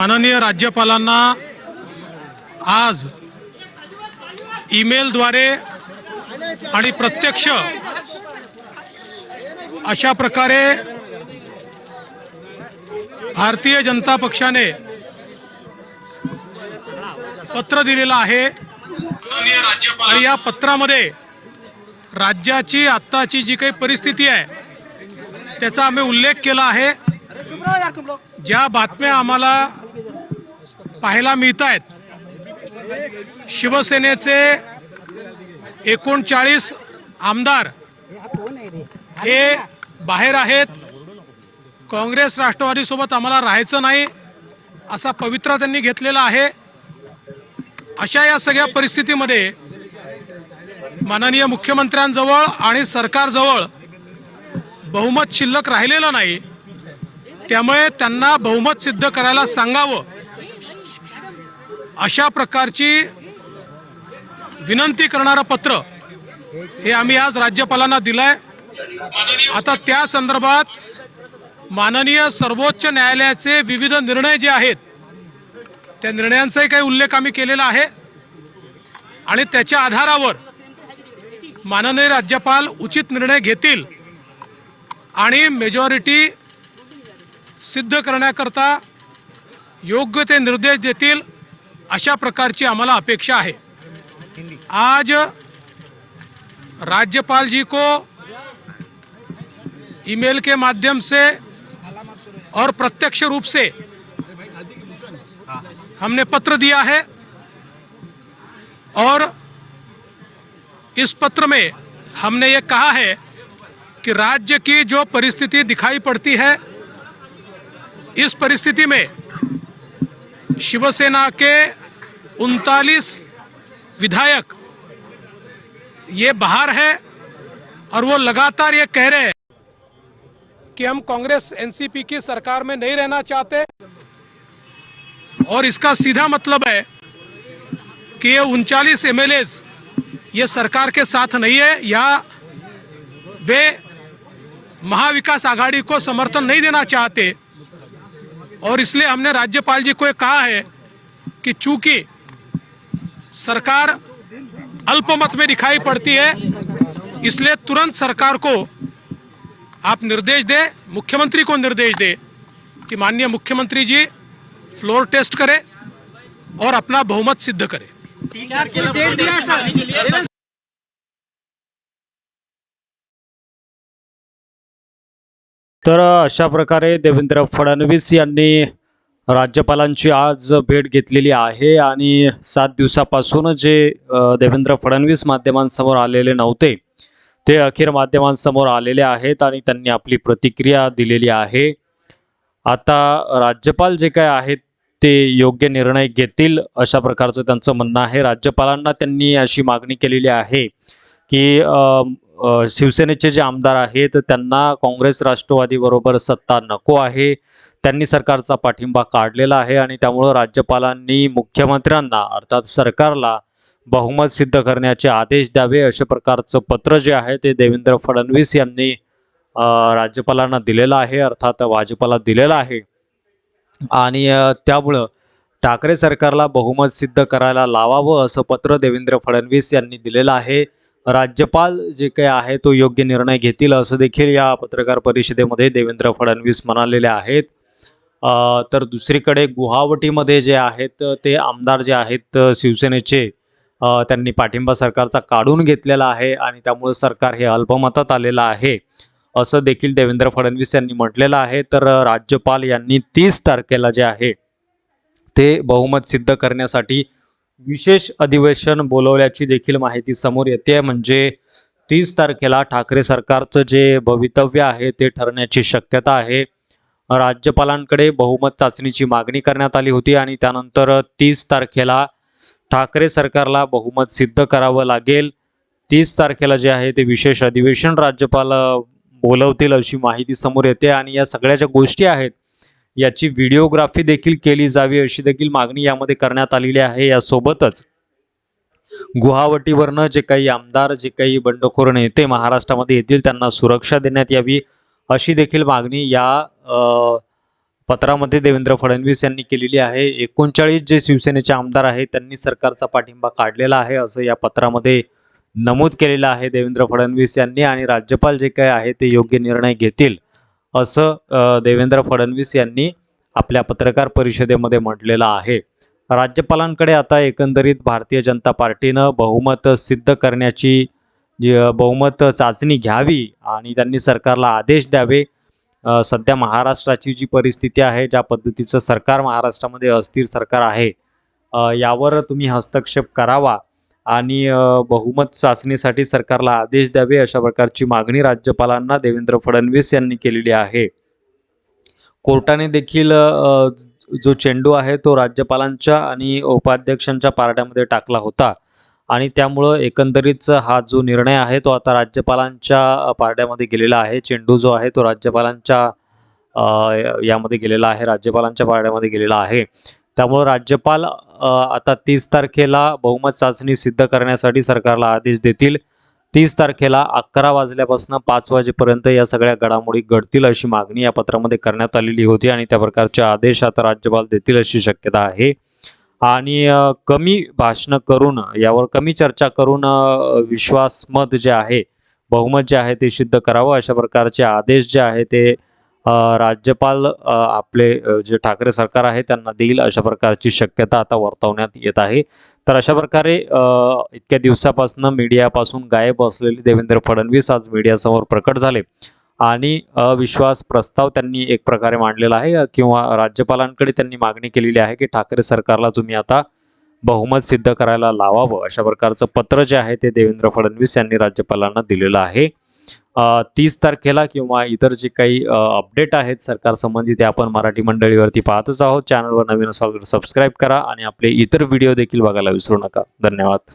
माननीय राज्यपालांना आज ईमेलद्वारे आणि प्रत्यक्ष अशा प्रकारे भारतीय जनता पक्षाने पत्र दिलेलं आहे. आणि या पत्रामध्ये राज्याची आत्ताची जी काही परिस्थिती आहे त्याचा आम्ही उल्लेख केला आहे. ज्या बातम्या आम्हाला पाहायला मिळत आहेत शिवसेनेचे एकोणचाळीस आमदार हे बाहेर आहेत. काँग्रेस राष्ट्रवादीसोबत आम्हाला राहायचं नाही असा पवित्रा त्यांनी घेतलेला आहे. अशा या सगळ्या परिस्थितीमध्ये माननीय मुख्यमंत्र्यांजवळ आणि सरकारजवळ बहुमत शिल्लक राहिलेलं नाही. त्यामुळे त्यांना बहुमत सिद्ध करायला सांगावं. अशा प्रकारची विनंती करणारं पत्र हे आम्ही आज राज्यपालांना दिलंय. आता त्या संदर्भात माननीय सर्वोच्च न्यायालयाचे विविध निर्णय जे आहेत त्या निर्णयांचाही काही उल्लेख आम्ही केलेला आहे. आणि त्याच्या आधारावर माननीय राज्यपाल उचित निर्णय घेतील आणि मेजॉरिटी सिद्ध करण्याकरता योग्य ते निर्देश देतील. अशा प्रकारची आम्हाला अपेक्षा है आज राज्यपाल जी को ईमेल के माध्यम से और प्रत्यक्ष रूप से हमने पत्र दिया है और इस पत्र में हमने ये कहा है कि राज्य की जो परिस्थिति दिखाई पड़ती है, इस परिस्थिति में शिवसेना के उनतालीस विधायक ये बाहर है और वो लगातार ये कह रहे हैं कि हम कांग्रेस एनसीपी की सरकार में नहीं रहना चाहते। और इसका सीधा मतलब है कि ये उनचालीस एम ये सरकार के साथ नहीं है या वे महाविकास आघाड़ी को समर्थन नहीं देना चाहते। और इसलिए हमने राज्यपाल जी को कहा है कि चूँकि सरकार अल्पमत में दिखाई पड़ती है, इसलिए तुरंत सरकार को आप निर्देश दें, मुख्यमंत्री को निर्देश दें कि माननीय मुख्यमंत्री जी फ्लोर टेस्ट करें और अपना बहुमत सिद्ध करें। तर अशा प्रकारे देवेंद्र फडणवीस यांनी राज्यपालांची आज भेट घेतलेली आहे आणि सात दिवसापासून जे देवेंद्र फडणवीस माध्यमांसमोर आलेले नव्हते ते अखेर माध्यमांसमोर आलेले आहेत आणि त्यांनी आपली प्रतिक्रिया दिलेली आहे. आता राज्यपाल जे काय आहेत ते योग्य निर्णय घेतील अशा प्रकारचं त्यांचं म्हणणं आहे. राज्यपालांना त्यांनी अशी मागणी केलेली आहे की शिवसेनेचे जे आमदार आहेत त्यांना काँग्रेस राष्ट्रवादीबरोबर सत्ता नको आहे. त्यांनी सरकारचा पाठिंबा काढलेला आहे आणि त्यामुळं राज्यपालांनी मुख्यमंत्र्यांना अर्थात सरकारला बहुमत सिद्ध करण्याचे आदेश द्यावे अशा प्रकारचं पत्र जे आहे ते देवेंद्र फडणवीस यांनी राज्यपालांना दिलेलं आहे अर्थात भाजपाला दिलेलं आहे. आणि त्यामुळं ठाकरे सरकारला बहुमत सिद्ध करायला लावावं असं पत्र देवेंद्र फडणवीस यांनी दिलेलं आहे. राज्यपाल जे काही आहे तो योग्य निर्णय घेतील असं देखील या पत्रकार परिषदेमध्ये देवेंद्र फडणवीस म्हणालेले आहेत. तर दुसरीकडे गुवाहाटीमध्ये जे आहेत ते आमदार जे आहेत शिवसेनेचे त्यांनी पाठिंबा सरकारचा काढून घेतलेला आहे आणि त्यामुळे सरकार हे अल्पमतात आलेलं आहे असं देखील देवेंद्र फडणवीस यांनी म्हटलेलं आहे. तर राज्यपाल यांनी तीस तारखेला जे आहे ते बहुमत सिद्ध करण्यासाठी विशेष अधिवेशन बोलवल्याची देखील माहिती समोर येते. म्हणजे तीस तारखेला ठाकरे सरकारचं जे भवितव्य आहे ते ठरण्याची शक्यता आहे. राज्यपालांकडे बहुमत चाचणीची मागणी करण्यात आली होती आणि त्यानंतर तीस तारखेला ठाकरे सरकारला बहुमत सिद्ध करावं लागेल. तीस तारखेला जे आहे ते विशेष अधिवेशन राज्यपाल बोलवतील अशी माहिती समोर येते. आणि या सगळ्या ज्या गोष्टी आहेत याची व्हिडिओग्राफी देखील केली जावी अशी देखील मागणी यामध्ये करण्यात आलेली आहे. यासोबतच गुवाहाटीवरनं जे काही आमदार जे काही बंडखोर नेते महाराष्ट्रामध्ये येतील त्यांना सुरक्षा देण्यात यावी अशी देखील मागणी या पत्रामध्ये देवेंद्र फडणवीस यांनी केलेली आहे. एकोणचाळीस जे शिवसेनेचे आमदार आहेत त्यांनी सरकारचा पाठिंबा काढलेला आहे असं या पत्रामध्ये नमूद केलेलं आहे देवेंद्र फडणवीस यांनी आणि राज्यपाल जे काही आहे ते योग्य निर्णय घेतील. असं देवेंद्र फडणवीस यांनी आपल्या पत्रकार परिषदेमध्ये म्हटलेलं आहे. राज्यपालांकडे आता एकंदरीत भारतीय जनता पार्टीनं बहुमत सिद्ध करण्याची जी बहुमत चाचणी घ्यावी आणि त्यांनी सरकारला आदेश द्यावे सध्या महाराष्ट्राची जी परिस्थिती आहे ज्या पद्धतीचं सरकार महाराष्ट्रामध्ये अस्थिर सरकार आहे यावर तुम्ही हस्तक्षेप करावा. आणि बहुमत चाचणीसाठी सरकारला आदेश द्यावे अशा प्रकारची मागणी राज्यपालांना देवेंद्र फडणवीस यांनी केलेली आहे. कोर्टाने देखील जो चेंडू आहे तो राज्यपालांच्या आणि उपाध्यक्षांच्या पारड्यामध्ये टाकला होता. आणि त्यामुळं एकंदरीत हा जो निर्णय आहे तो आता राज्यपालांच्या पारड्यामध्ये गेलेला आहे. चेंडू जो आहे तो राज्यपालांच्या यामध्ये गेलेला आहे राज्यपालांच्या पारड्यामध्ये गेलेला आहे. त्यामुळं राज्यपाल आता तीस तारखेला बहुमत चाचणी सिद्ध करण्यासाठी सरकारला आदेश देतील. तीस तारखेला अकरा वाजल्यापासून पाच वाजेपर्यंत या सगळ्या घडामोडी घडतील अशी मागणी या पत्रामध्ये करण्यात आलेली होती आणि त्या प्रकारचे आदेश आता राज्यपाल देतील अशी शक्यता आहे. आणि कमी भाषणं करून यावर कमी चर्चा करून विश्वासमत जे आहे बहुमत जे आहे ते सिद्ध करावं अशा प्रकारचे आदेश जे आहे ते राज्यपाल आपले जे ठाकरे सरकार आहे त्यांना देईल अशा प्रकारची शक्यता आता वर्तवण्यात येत आहे. तर अशा प्रकारे इतक्या दिवसापासून मीडियापासून गायब असलेले देवेंद्र फडणवीस आज मीडियासमोर प्रकट झाले. आणि अविश्वास प्रस्ताव त्यांनी एक प्रकारे मांडलेला आहे किंवा राज्यपालांकडे त्यांनी मागणी केलेली आहे की ठाकरे सरकारला तुम्ही आता बहुमत सिद्ध करायला लावावं. अशा प्रकारचं पत्र जे आहे ते देवेंद्र फडणवीस यांनी राज्यपालांना दिलेलं आहे. तीस तारखेला किंवा इतर जे काही अपडेट आहेत सरकार संबंधी ते आपण मराठी मंडळीवरती पाहतच आहोत. चॅनलवर नवीन असाल तर सबस्क्राईब करा आणि आपले इतर व्हिडिओ देखील बघायला विसरू नका. धन्यवाद.